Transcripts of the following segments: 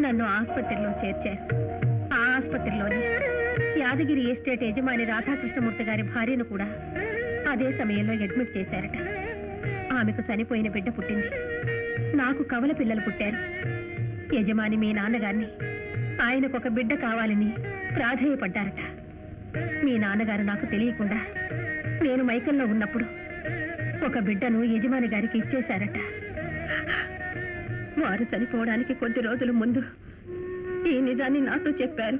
నన్ను ఆసుపత్రిలో చేర్చారు ఆ ఆసుపత్రిలోని యాదగిరి ఎస్టేట్ యజమాని రాధాకృష్ణమూర్తి గారి భార్యను కూడా అదే సమయంలో అడ్మిట్ చేశారట. ఆమెకు చనిపోయిన బిడ్డ పుట్టింది. నాకు కవల పిల్లలు పుట్టారు. యజమాని మీ నాన్నగారిని ఆయనకు ఒక బిడ్డ కావాలని ప్రాధేయపడ్డారట. మీ నాన్నగారు నాకు తెలియకుండా నేను మైకల్లో ఉన్నప్పుడు ఒక బిడ్డను యజమాని గారికి ఇచ్చేశారట. వారు చనిపోవడానికి కొద్ది రోజుల ముందు ఈ నిజాన్ని నాతో చెప్పారు.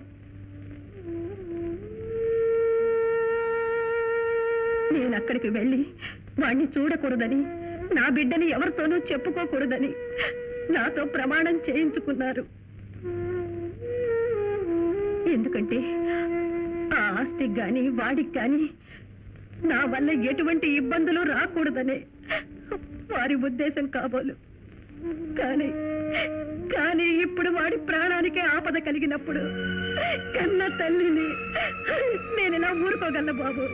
నేను అక్కడికి వెళ్ళి వాణ్ణి చూడకూడదని నా బిడ్డని ఎవరితోనూ చెప్పుకోకూడదని నాతో ప్రమాణం చేయించుకున్నారు. ఎందుకంటే ఆ ఆస్తికి గాని వాడికి గాని నా వల్ల ఎటువంటి ఇబ్బందులు రాకూడదనే వారి ఉద్దేశం కాబోలు. కానీ కానీ ఇప్పుడు వాడి ప్రాణానికే ఆపద కలిగినప్పుడు కన్న తల్లిని నేను ఇలా ఊరుకోగలను బాబు?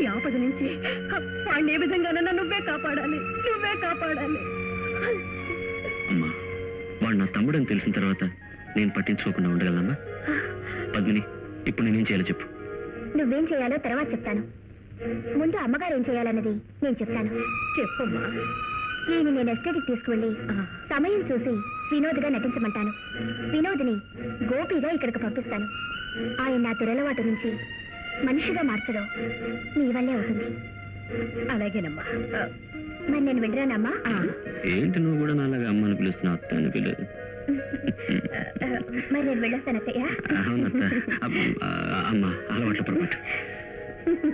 ఈ ఆపద నుంచి వాడిని ఏ విధంగానైనా నువ్వే కాపాడాలి నువ్వే కాపాడాలి. అమ్మా వాడు నా తమ్ముడని తెలిసిన తర్వాత నేను పట్టించుకోకుండా ఉండగలనమ్మా? పద్మిని ఇప్పుడు నేనేం చేయాలో చెప్పు. నువ్వేం చేయాలో తర్వాత చెప్తాను. ముందు అమ్మగారు ఏం చేయాలన్నది నేను చెప్తాను. చెప్పమ్మా ఈయన నేను ఎస్టేట్కి తీసుకువెళ్ళి సమయం చూసి వినోద్గా నటించమంటాను. వినోద్ని గోపిగా ఇక్కడికి పంపిస్తాను. ఆయన నా దురలవాటు నుంచి మనిషిగా మార్చడం మీ వల్లే అవుతుంది. అలాగేనమ్మా. మరి నేను వెళ్ళరానమ్మా ఏంటి నువ్వు కూడా నాలాగా అమ్మని పిలుస్తున్నావు? అత్త అని పిలదు మరి నేను వెళ్ళొస్తాను అత్తయ్య. అమ్మ అలవాట్ల పొరపాటు.